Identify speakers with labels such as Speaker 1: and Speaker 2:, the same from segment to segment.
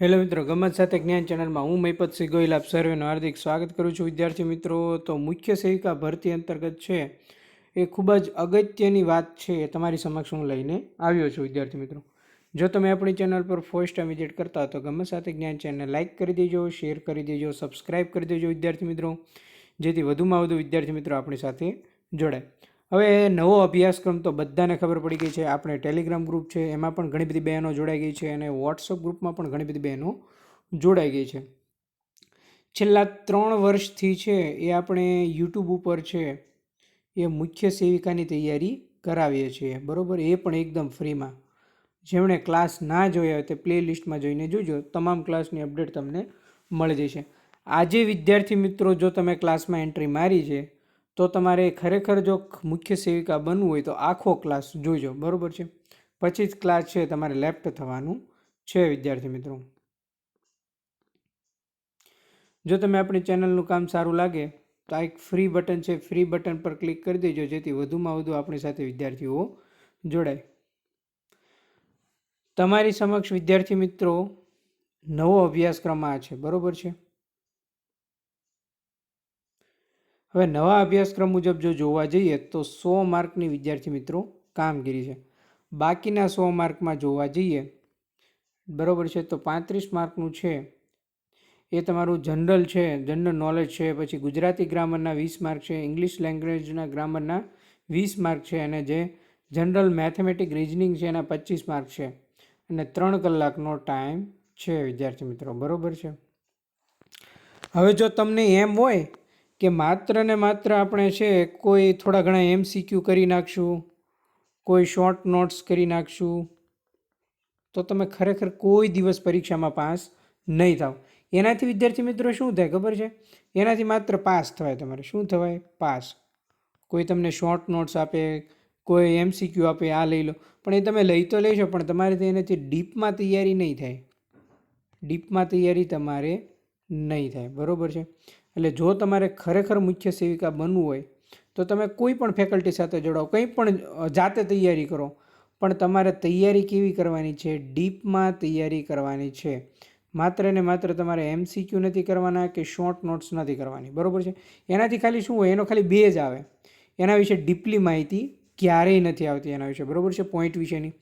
Speaker 1: Hello મિત્રો, ગમત સાથે જ્ઞાન ચેનલમાં હું મહિપતસિંહ ગોયલ આપ સર્વેનું હાર્દિક સ્વાગત કરું છું. વિદ્યાર્થી મિત્રો, તો મુખ્ય સેવિકા ભરતી અંતર્ગત છે એ ખૂબ જ અગત્યની વાત છે તમારી સમક્ષ હું લઈને આવ્યો છું, વિદ્યાર્થી મિત્રો. જો તમે આપણી ચેનલ પર ફર્સ્ટ ટાઈમ વિઝિટ કરતા તો ગમત સાથે જ્ઞાન ચેનલને લાઇક કરી દેજો શેર કરી દેજો સબસ્ક્રાઇબ કરી દેજો, વિદ્યાર્થી મિત્રો. જેથી વધુમાં વધુ વિદ્યાર્થી મિત્રો આપણી સાથે જોડાય. હવે નવો અભ્યાસક્રમ તો બધાને ખબર પડી ગઈ છે. આપણે ટેલિગ્રામ ગ્રુપ છે, એમાં પણ ઘણી બધી બહેનો જોડાઈ ગઈ છે અને વોટ્સઅપ ગ્રુપમાં પણ ઘણી બધી બહેનો જોડાઈ ગઈ છે. છેલ્લા ત્રણ વર્ષથી છે એ આપણે યુટ્યુબ ઉપર છે એ મુખ્ય સેવિકાની તૈયારી કરાવીએ છીએ. બરાબર? એ પણ એકદમ ફ્રીમાં. જેમણે ક્લાસ ના જોયા હોય તે પ્લે લિસ્ટમાં જોઈને જોજો. તમામ ક્લાસની અપડેટ તમને મળી જશે. આજે વિદ્યાર્થી મિત્રો, જો તમે ક્લાસમાં એન્ટ્રી મારી છે તો તમારે ખરેખર જો મુખ્ય સેવિકા બનવું હોય તો આખો ક્લાસ જોઈજો બરાબર છે? પછી જ ક્લાસ છે તમારે લેફ્ટ થવાનું છે, વિદ્યાર્થી મિત્રો. જો તમે આપણી ચેનલનું કામ સારું લાગે, તો આ એક ફ્રી બટન છે. ફ્રી બટન પર ક્લિક કરી દેજો, જેથી વધુમાં વધુ આપણી સાથે વિદ્યાર્થીઓ જોડાય. તમારી સમક્ષ વિદ્યાર્થી મિત્રો, નવો અભ્યાસક્રમ આ છે. બરાબર છે? હવે નવા અભ્યાસક્રમ મુજબ જો જોવા જઈએ તો સો માર્કની વિદ્યાર્થી મિત્રો કામગીરી છે. બાકીના સો માર્કમાં જોવા જઈએ, બરાબર છે, તો પાંત્રીસ માર્કનું છે. એ તમારું જનરલ છે, જનરલ નોલેજ છે, પછી ગુજરાતી ગ્રામરના વીસ માર્ક છે, ઇંગ્લિશ લેંગ્વેજના ગ્રામરના વીસ માર્ક છે, અને જે જનરલ મેથેમેટિક રિઝનિંગ છે, એના પચીસ માર્ક છે. અને ત્રણ કલાકનો ટાઈમ છે, વિદ્યાર્થી મિત્રો, બરાબર છે. હવે જો તમને એમ હોય કે માત્ર ને માત્ર આપણે છે કોઈ થોડા ઘણા એમસીક્યુ કરી નાખશું, કોઈ શોર્ટ નોટ્સ કરી નાખશું, તો તમે ખરેખર કોઈ દિવસ પરીક્ષામાં પાસ નહીં થાવ. એનાથી વિદ્યાર્થી મિત્રો શું થાય ખબર છે? એનાથી માત્ર પાસ થવાય તમારે. શું થવાય? પાસ. કોઈ તમને શોર્ટ નોટ્સ આપે, કોઈ એમસીક્યુ આપે, આ લઈ લો. પણ એ તમે લઈ તો લેશો, પણ તમારે એનાથી ડીપમાં તૈયારી નહીં થાય. ડીપમાં તૈયારી તમારે નહીં થાય. બરાબર છે? એટલે જો તમારે ખરેખર મુખ્ય સેવિકા બનવું હોય, તો તમે કોઈ પણ ફેકલ્ટી સાથે જોડાઓ, કંઈ પણ જાતે તૈયારી કરો. પણ તમારે તૈયારી કેવી કરવાની છે? ડીપમાં તૈયારી કરવાની છે. માત્ર ને માત્ર તમારે એમસીક્યુ નથી કરવાના કે શોર્ટ નોટ્સ નથી કરવાની. બરાબર છે? એનાથી ખાલી શું હોય? એનો ખાલી બે જ આવે. એના વિશે ડીપલી માહિતી ક્યારેય નથી આવતી એના વિશે. બરાબર છે? પોઈન્ટ વિશેની.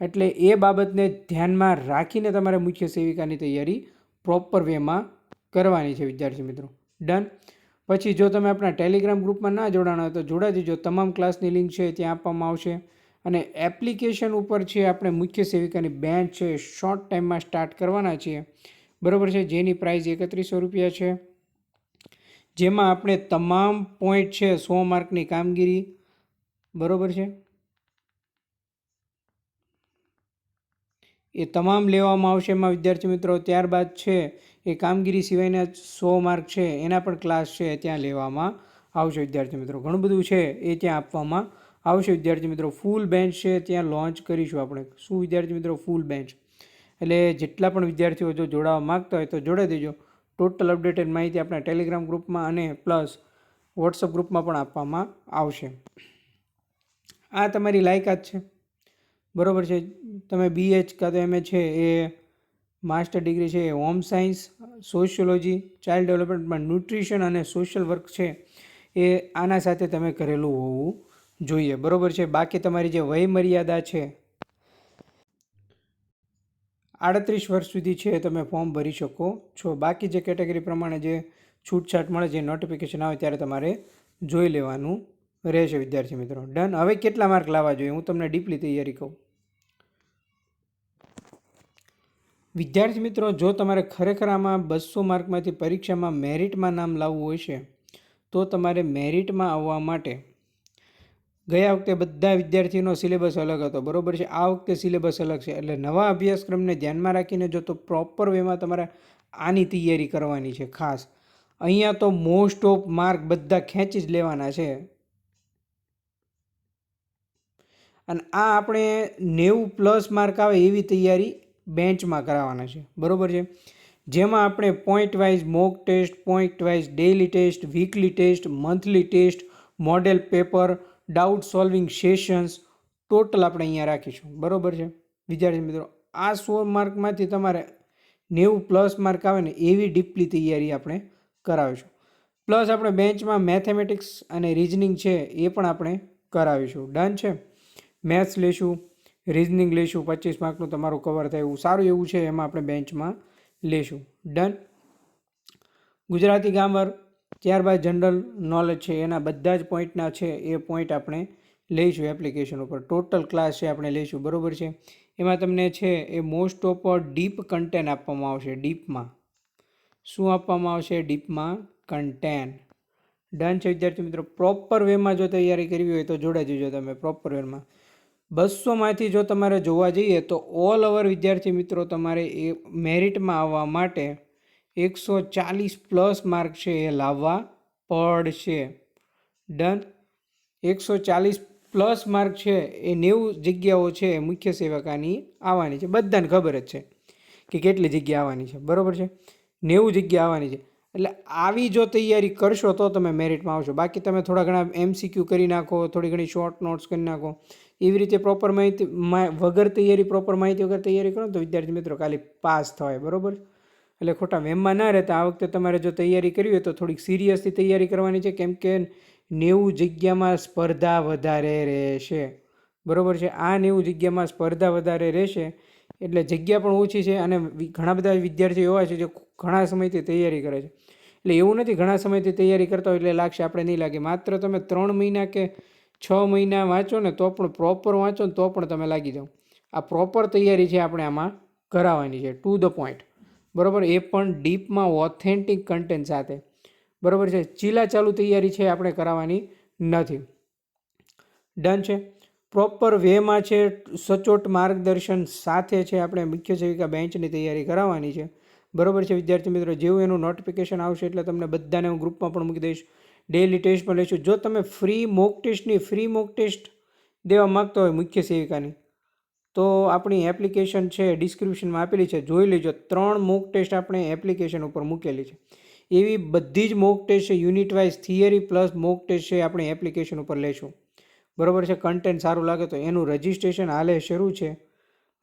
Speaker 1: એટલે એ બાબતને ધ્યાનમાં રાખીને તમારે મુખ્ય સેવિકાની તૈયારી પ્રોપર વેમાં કરવાની છે, વિદ્યાર્થી મિત્રો. ડન પછી જો તમે આપણા ટેલિગ્રામ ગ્રુપમાં ના જોડાણા તો જોડાઈ દેજો તમામ ક્લાસની લિંક છે ત્યાં આપવામાં આવશે. અને એપ્લિકેશન ઉપર છે આપણે મુખ્ય સેવિકાની બેન્ચ છે શોર્ટ ટાઈમમાં સ્ટાર્ટ કરવાના છીએ. બરાબર છે? જેની પ્રાઇસ એકત્રીસો રૂપિયા છે. જેમાં આપણે તમામ પોઈન્ટ છે, સો માર્કની કામગીરી. બરાબર છે? એ તમામ લેવામાં આવશે એમાં વિદ્યાર્થી મિત્રો. ત્યારબાદ છે એ કામગીરી સિવાયના સો માર્ક છે, એના પણ ક્લાસ છે ત્યાં લેવામાં આવશે વિદ્યાર્થી મિત્રો. ઘણું બધું છે એ ત્યાં આપવામાં આવશે વિદ્યાર્થી મિત્રો. ફૂલ બેન્ચ છે, ત્યાં લોન્ચ કરીશું આપણે. શું વિદ્યાર્થી મિત્રો? Full batch. એટલે જેટલા પણ વિદ્યાર્થીઓ જો જોડાવા માગતા હોય તો જોડાઈ દેજો. ટોટલ અપડેટેડ માહિતી આપણા ટેલિગ્રામ ગ્રુપમાં અને પ્લસ વોટ્સઅપ ગ્રુપમાં પણ આપવામાં આવશે. આ તમારી લાયકાત છે. બરાબર છે. તમે બીએચ કાં તો એમએ છે, એ માસ્ટર ડિગ્રી છે, એ હોમ સાયન્સ સોશિયોલોજી ચાઇલ્ડ ડેવલપમેન્ટમાં ન્યુટ્રિશન અને સોશિયલ વર્ક છે, એ આના સાથે તમે કરેલું હોવું જોઈએ. બરાબર છે. બાકી તમારી જે વય મર્યાદા છે, આડત્રીસ વર્ષ સુધી છે તમે ફોર્મ ભરી શકો છો. બાકી જે કેટેગરી પ્રમાણે જે છૂટછાટ મળે, જે નોટિફિકેશન આવે ત્યારે તમારે જોઈ લેવાનું રહેશે, વિદ્યાર્થી મિત્રો. ડન હવે કેટલા માર્ક લાવવા જોઈએ? હું તમને ડીપલી તૈયારી કહું. વિદ્યાર્થી મિત્રો, જો તમારે ખરેખર આમાં બસો માર્કમાંથી પરીક્ષામાં મેરિટમાં નામ લાવવું હોય છે, તો તમારે મેરિટમાં આવવા માટે ગયા વખતે બધા વિદ્યાર્થીનો સિલેબસ અલગ હતો. બરાબર છે? આ વખતે સિલેબસ અલગ છે. એટલે નવા અભ્યાસક્રમને ધ્યાનમાં રાખીને જો તો પ્રોપર વેમાં તમારે આની તૈયારી કરવાની છે ખાસ. અહીંયા તો મોસ્ટ ઓફ માર્ક બધા ખેંચી જ લેવાના છે. અને આ આપણે નેવું પ્લસ માર્ક આવે એવી તૈયારી બેન્ચમાં કરાવવાના છે. બરાબર છે? જેમાં આપણે point wise mock test point wise daily test weekly test monthly test model paper doubt solving sessions total આપણે અહીંયા રાખીશું. બરાબર છે? વિદ્યાર્થી મિત્રો, આ સો માર્કમાંથી તમારે નેવું પ્લસ માર્ક આવે ને એવી ડીપલી તૈયારી આપણે કરાવીશું. પ્લસ આપણે બેન્ચમાં મેથેમેટિક્સ અને રિઝનિંગ છે એ પણ આપણે કરાવીશું. ડન છે? મેથ્સ લેશું. રિઝનિંગ લઈશું પચીસ માર્કનું તમારું કવર થાય એવું સારું એવું છે, એમાં આપણે બેન્ચમાં લેશું. ડન ગુજરાતી ગ્રામર ત્યારબાદ જનરલ નોલેજ છે, એના બધા જ પોઈન્ટના છે, એ પોઈન્ટ આપણે લઈશું એપ્લિકેશન ઉપર. ટોટલ ક્લાસ છે, આપણે લઈશું, બરાબર છે? એમાં તમને છે, એ મોસ્ટ ઓફ ડીપ કન્ટેન આપવામાં આવશે ડીપમાં શું આપવામાં આવશે? ડીપમાં કન્ટેન ડન છે, વિદ્યાર્થી મિત્રો. પ્રોપર વેમાં જો તૈયારી કરવી હોય તો જોડાઈ જજો તમે પ્રોપર વેમાં બસોમાંથી જો તમારે જોવા જઈએ તો ઓલ ઓવર વિદ્યાર્થી મિત્રો તમારે એ મેરિટમાં આવવા માટે એકસો ચાલીસ પ્લસ માર્ક છે એ લાવવા પડશે. ડન એકસો ચાલીસ પ્લસ માર્ક છે એ નેવું જગ્યાઓ છે મુખ્ય સેવકાની આવવાની છે. બધાને ખબર જ છે કે કેટલી જગ્યા આવવાની છે. બરાબર છે? નેવું જગ્યા આવવાની છે. એટલે આવી જો તૈયારી કરશો તો તમે મેરિટમાં આવશો. બાકી તમે થોડા ઘણા એમસીક્યુ કરી નાખો, થોડી ઘણી શોર્ટ નોટ્સ કરી નાખો. એવી રીતે પ્રોપર માહિતી વગર તૈયારી પ્રોપર માહિતી વગર તૈયારી કરો તો વિદ્યાર્થી મિત્રો ખાલી પાસ થવાય બરાબર? એટલે ખોટા વેમમાં ના રહેતા. આ વખતે તમારે જો તૈયારી કરવી હોય તો થોડીક સિરિયસથી તૈયારી કરવાની છે. કેમ કે નેવું જગ્યામાં સ્પર્ધા વધારે રહેશે. બરાબર છે? આ નેવું જગ્યામાં સ્પર્ધા વધારે રહેશે. એટલે જગ્યા પણ ઓછી છે અને ઘણા બધા વિદ્યાર્થીઓ એવા છે જે ઘણા સમયથી તૈયારી કરે છે. એટલે એવું નથી, ઘણા સમયથી તૈયારી કરતા હોય એટલે લાગશે આપણે નહીં લાગે. માત્ર તમે ત્રણ મહિના કે છ મહિના વાંચો ને તો પણ પ્રોપર વાંચો ને તો પણ તમે લાગી જાઓ. આ પ્રોપર તૈયારી છે આપણે આમાં કરાવવાની છે. ટુ ધ પોઈન્ટ બરાબર? એ પણ ડીપમાં ઓથેન્ટિક કન્ટેન્ટ સાથે. બરાબર છે? ચીલા ચાલુ તૈયારી છે આપણે કરાવવાની નથી. ડન છે? પ્રોપર વેમાં છે, સચોટ માર્ગદર્શન સાથે છે આપણે મુખ્ય સેવિકા બેન્ચની તૈયારી કરાવવાની છે. બરાબર છે વિદ્યાર્થી મિત્રો, જેવું એનું નોટિફિકેશન આવશે એટલે તમને બધાને હું ગ્રુપમાં પણ મૂકી દઈશ. ડેલી ટેસ્ટ પણ લઈશું. જો તમે ફ્રી મોક ટેસ્ટની ફ્રી મોક ટેસ્ટ દેવા માગતો હોય મુખ્ય સેવિકાની, તો આપણી એપ્લિકેશન છે ડિસ્ક્રિપ્શનમાં આપેલી છે. જોઈ લેજો, ત્રણ મોક ટેસ્ટ આપણે એપ્લિકેશન ઉપર મૂકેલી છે. એવી બધી જ મોક ટેસ્ટ છે unit wise theory plus mock test છે આપણે એપ્લિકેશન ઉપર લેશું બરાબર છે? કન્ટેન્ટ સારું લાગે તો એનું રજિસ્ટ્રેશન હાલે શરૂ છે.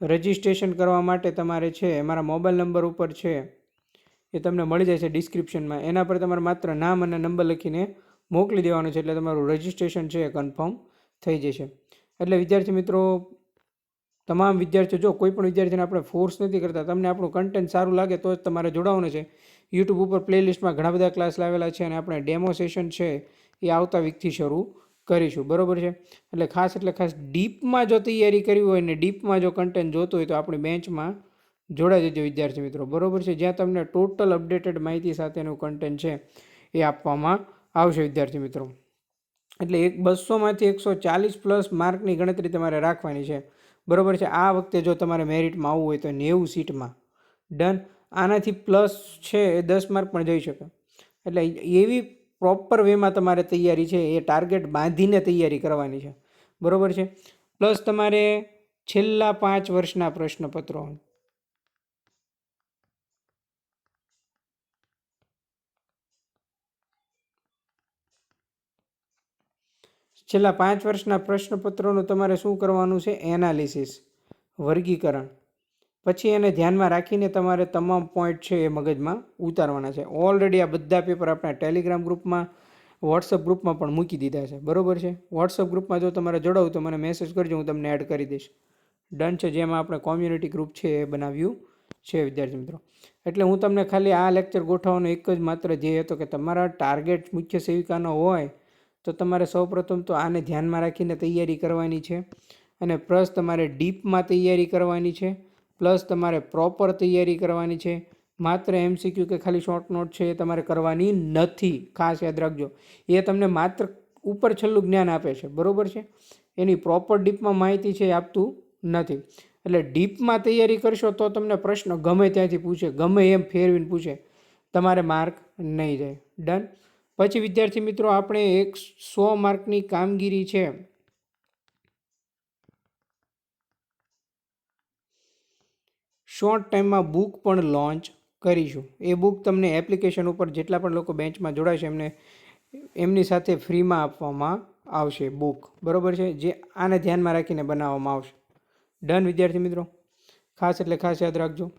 Speaker 1: રજિસ્ટ્રેશન કરવા માટે તમારે છે, મારા મોબાઈલ નંબર ઉપર છે, એ તમને મળી જાય છે ડિસ્ક્રિપ્શનમાં. એના પર તમારે માત્ર નામ અને નંબર લખીને મોકલી દેવાનું છે, એટલે તમારું રજિસ્ટ્રેશન છે એ કન્ફર્મ થઈ જશે. એટલે વિદ્યાર્થી મિત્રો, તમામ વિદ્યાર્થીઓ, જો કોઈ પણ વિદ્યાર્થીને આપણે ફોર્સ નથી કરતા, તમને આપણું કન્ટેન્ટ સારું લાગે તો જ તમારે જોડાવાનું છે. યુટ્યુબ ઉપર પ્લેલિસ્ટમાં ઘણા બધા ક્લાસ લાવેલા છે અને આપણે ડેમો સેશન છે એ આવતા વીકથી શરૂ કરીશું, બરોબર છે? એટલે ખાસ એટલે ખાસ ડીપમાં જો તૈયારી કરવી હોય ને ડીપમાં જો કન્ટેન્ટ જોતું હોય તો આપણી બેન્ચમાં જોડાઈ જજો વિદ્યાર્થી મિત્રો, બરોબર છે? જ્યાં તમને ટોટલ અપડેટેડ માહિતી સાથેનું કન્ટેન્ટ છે એ આપવામાં આવશે વિદ્યાર્થી મિત્રો. એટલે એક બસોમાંથી એકસો ચાલીસ પ્લસ માર્કની ગણતરી તમારે રાખવાની છે, બરોબર છે? આ વખતે જો તમારે મેરિટમાં આવવું હોય તો નેવું સીટમાં. ડન આનાથી પ્લસ છે એ દસ માર્ક પણ જઈ શકે. એટલે એવી પ્રોપર વેમાં તમારે તૈયારી છે, એ ટાર્ગેટ બાંધીને તૈયારી કરવાની છે. બરોબર છે? પ્લસ તમારે છેલ્લા પાંચ વર્ષના પ્રશ્નપત્રો. છેલ્લા પાંચ વર્ષના પ્રશ્નપત્રોનું તમારે શું કરવાનું છે? એનાલિસિસ વર્ગીકરણ. પછી એને ધ્યાનમાં રાખીને તમારે તમામ પોઈન્ટ છે એ મગજમાં ઉતારવાના છે. ઓલરેડી આ બધા પેપર આપણા ટેલિગ્રામ ગ્રુપમાં વોટ્સઅપ ગ્રુપમાં પણ મૂકી દીધા છે. બરોબર છે? વોટ્સઅપ ગ્રુપમાં જો તમારે જોડાવું તો મને મેસેજ કરજો, હું તમને એડ કરી દઈશ. ડન છે જેમાં આપણે કોમ્યુનિટી ગ્રુપ છે એ બનાવ્યું છે, વિદ્યાર્થી મિત્રો. એટલે હું તમને ખાલી આ લેક્ચર ગોઠવવાનો એક જ માત્ર ધ્યેય હતો કે તમારા ટાર્ગેટ મુખ્ય સેવિકાનો હોય તો તમારે સૌપ્રથમ તો આને ધ્યાનમાં રાખીને તૈયારી કરવાની છે અને પ્લસ તમારે ડીપમાં તૈયારી કરવાની છે. પ્લસ તમારે પ્રોપર તૈયારી કરવાની છે. માત્ર એમસીક્યુ કે ખાલી શોર્ટ નોટ છે એ તમારે કરવાની નથી. ખાસ યાદ રાખજો. એ તમને માત્ર ઉપર છેલ્લું જ્ઞાન આપે છે. બરાબર છે? એની પ્રોપર ડીપમાં માહિતી છે એ આપતું નથી. એટલે ડીપમાં તૈયારી કરશો તો તમને પ્રશ્ન ગમે ત્યાંથી પૂછે. ગમે એમ ફેરવીને પૂછે. તમારે માર્ક નહીં જાય. ડન પછી વિદ્યાર્થી મિત્રો, આપણે એક સો માર્કની કામગીરી છે. શોર્ટ ટાઈમમાં બુક પણ લોન્ચ કરીશું. એ બુક તમને એપ્લિકેશન ઉપર જેટલા પણ લોકો બેન્ચમાં જોડાશે, એમને, એમની સાથે ફ્રીમાં આપવામાં આવશે બુક. બરાબર છે? જે આને ધ્યાનમાં રાખીને બનાવવામાં આવશે. ડન, વિદ્યાર્થી મિત્રો? ખાસ એટલે ખાસ યાદ રાખજો.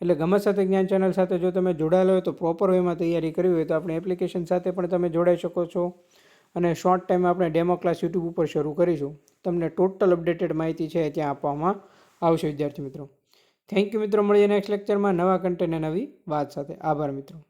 Speaker 1: એટલે ગમત સાથે, જ્ઞાન ચેનલ સાથે જો તમે જોડાયેલા હોય તો પ્રોપર વેમાં તૈયારી કરવી હોય તો આપણે એપ્લિકેશન સાથે પણ તમે જોડાઈ શકો છો. અને શોર્ટ ટાઈમ આપણે ડેમો ક્લાસ યુટ્યુબ ઉપર શરૂ કરીશું. તમને ટોટલ અપડેટેડ માહિતી છે ત્યાં આપવામાં આવશે વિદ્યાર્થી મિત્રો. થેન્ક યુ મિત્રો. મળીએ નેક્સ્ટ લેક્ચરમાં નવા કન્ટેન્ટ નવી વાત સાથે. આભાર મિત્રો.